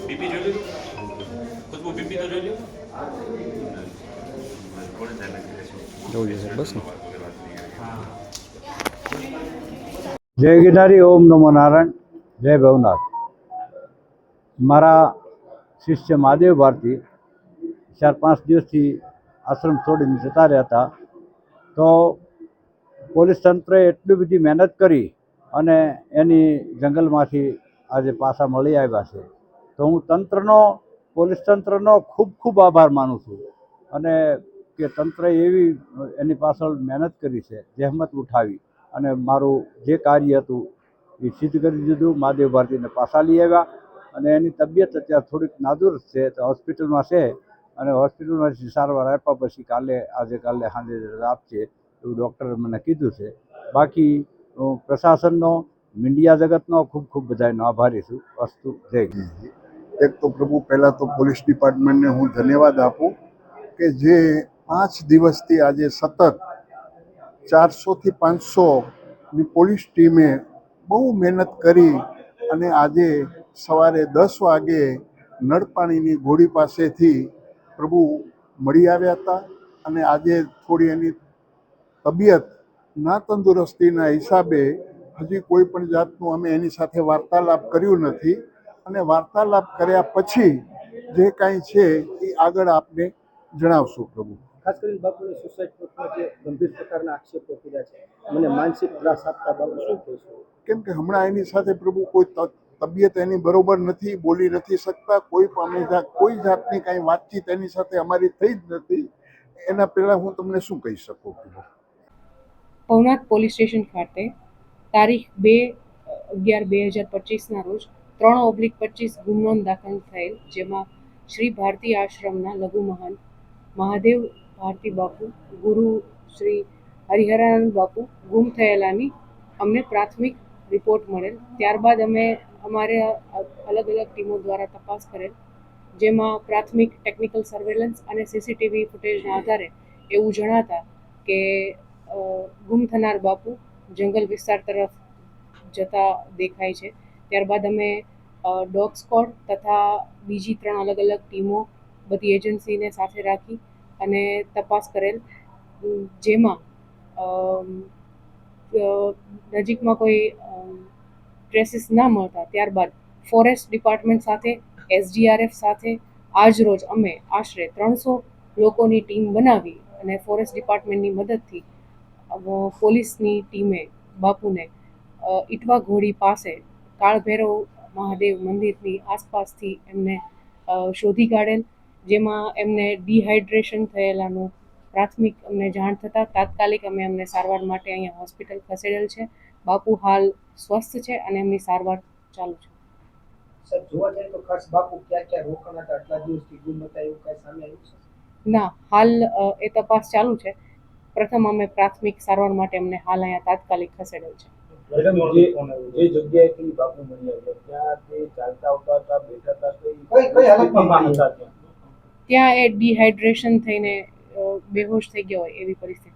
BP જોઈ લીધું ખુશ્બુ BP તો જોઈ લીધું જોવું છે બસ ને જય ગિરનારી ઓમ નમો નારાયણ જય ભવનાથ મારા શિષ્ય મહાદેવ ભારતી ચાર પાંચ દિવસથી આશ્રમ છોડીને જતા રહ્યા હતા તો પોલીસ તંત્રએ એટલી બધી મહેનત કરી અને એની જંગલમાંથી આજે પાછા મળી આવ્યા છે. તો હું તંત્રનો, પોલીસ તંત્રનો ખૂબ ખૂબ આભાર માનું છું અને કે તંત્રએ એવી એની પાછળ મહેનત કરી છે, જહેમત ઉઠાવી અને મારું જે કાર્ય હતું એ સિદ્ધ કરી દીધું, મહાદેવ ભારતીને પાછા લઈ આવ્યા અને એની તબિયત અત્યારે થોડીક નાદુરસ્ત છે, તો હોસ્પિટલમાં છે અને હોસ્પિટલમાંથી સારવાર આપ્યા પછી કાલે, આજે કાલે સાંજે રજા આપશે એવું ડૉક્ટરે મને કીધું છે. બાકી પ્રશાસનનો, મીડિયા જગતનો ખૂબ ખૂબ બધાનો આભારી છું વસ્તુ જય. એક તો પ્રભુ, પહેલાં તો પોલીસ ડિપાર્ટમેન્ટને હું ધન્યવાદ આપું કે જે પાંચ દિવસથી આજે સતત ચારસોથી પાંચસોની પોલીસ ટીમે બહુ મહેનત કરી અને આજે સવારે દસ વાગે નળપાણીની ઘોડી પાસેથી પ્રભુ મળી આવ્યા હતા અને આજે થોડી એની તબિયત ના તંદુરસ્તીના હિસાબે હજી કોઈ પણ જાતનું અમે એની સાથે વાર્તાલાપ કર્યું નથી. અને વાર્તાલાપ કર્યા પછી જે કાંઈ છે એ આગળ આપને જણાવશું પ્રભુ. ખાસ કરીને બાપુને સુસાઇડ નોટમાં જે ગંભીર પ્રકારના આક્ષેપો કર્યા છે મને માનસિક ત્રાસ આપતા બાપુ શું કહેશો? કેમ કે હમણાં એની સાથે પ્રભુ કોઈ તબિયત એની બરોબર નથી બોલી નથી શકતા કોઈ પણ અમે કોઈ જાતની કાંઈ વાતચીત એની સાથે અમારી થઈ જ નથી. એના પહેલાં હું તમને શું કહી શકું? ભવનાથ પોલીસ સ્ટેશન ખાતે તારીખ બે, અગિયાર બે હજાર પચીસના રોજ ત્રણ ઓબ્લિક પચીસ ગુમ દાખલ થયેલ, જેમાં શ્રી ભારતી આશ્રમના લઘુ મહંત મહાદેવ ભારતી બાપુ, ગુરુ શ્રી હરિહરાનંદ બાપુ ગુમ થયેલાની અમને પ્રાથમિક રિપોર્ટ મળેલ. ત્યારબાદ અમે અમારે અલગ અલગ ટીમો દ્વારા તપાસ કરેલ, જેમાં પ્રાથમિક ટેકનિકલ સર્વેલન્સ અને સીસીટીવી ફૂટેજના આધારે એવું જણાતા કે ગુમ થનાર બાપુ જંગલ વિસ્તાર તરફ જતા દેખાય છે. ત્યારબાદ અમે ડોગ સ્કોડ તથા બીજી ત્રણ અલગ અલગ ટીમો બધી એજન્સીને સાથે રાખી અને તપાસ કરેલ, જેમાં નજીકમાં કોઈ ટ્રેસીસ ના મળતા. ત્યારબાદ ફોરેસ્ટ ડિપાર્ટમેન્ટ સાથે, એસડીઆરએફ સાથે આજ રોજ અમે આશરે ત્રણસો લોકોની ટીમ બનાવી અને ફોરેસ્ટ ડિપાર્ટમેન્ટની મદદથી પોલીસની ટીમે બાપુને ઇટવા ઘોડી પાસે કાળભૈરવ મહાદેવ મંદિરની આસપાસથી એમને શોધી કાઢેલ જેમાં એમને ડિહાઇડ્રેશન થયેલાનું પ્રાથમિક અમને જાણ થતાં તાત્કાલિક અમે એમને સારવાર માટે અહીંયા હોસ્પિટલ ખસેડેલ છે. બાપુ હાલ સ્વસ્થ છે અને એમની સારવાર ચાલુ છે. સર જોવા જઈએ તો ખાસ બાપુ ક્યાં ક્યાં રોકાણા હતા? આટલા દિવસથી ગુમ હતા એવું કાંઈ સામે આવ્યું છે? ના હાલ એ તપાસ ચાલુ છે. પ્રથમ અમે પ્રાથમિક સારવાર માટે એમને હાલ અહીંયા તાત્કાલિક ખસેડેલ છે. જે જે જગ્યાએથી બાપુ મળી આવ્યા ત્યાં તે ચાલતા આવતા બેઠા હતા કઈ કઈ હાલતમાં હતા ત્યાં? ત્યાં એ ડિહાઇડ્રેશન થઈને બેહોશ થઈ ગયા હોય એવી પરિસ્થિતિ.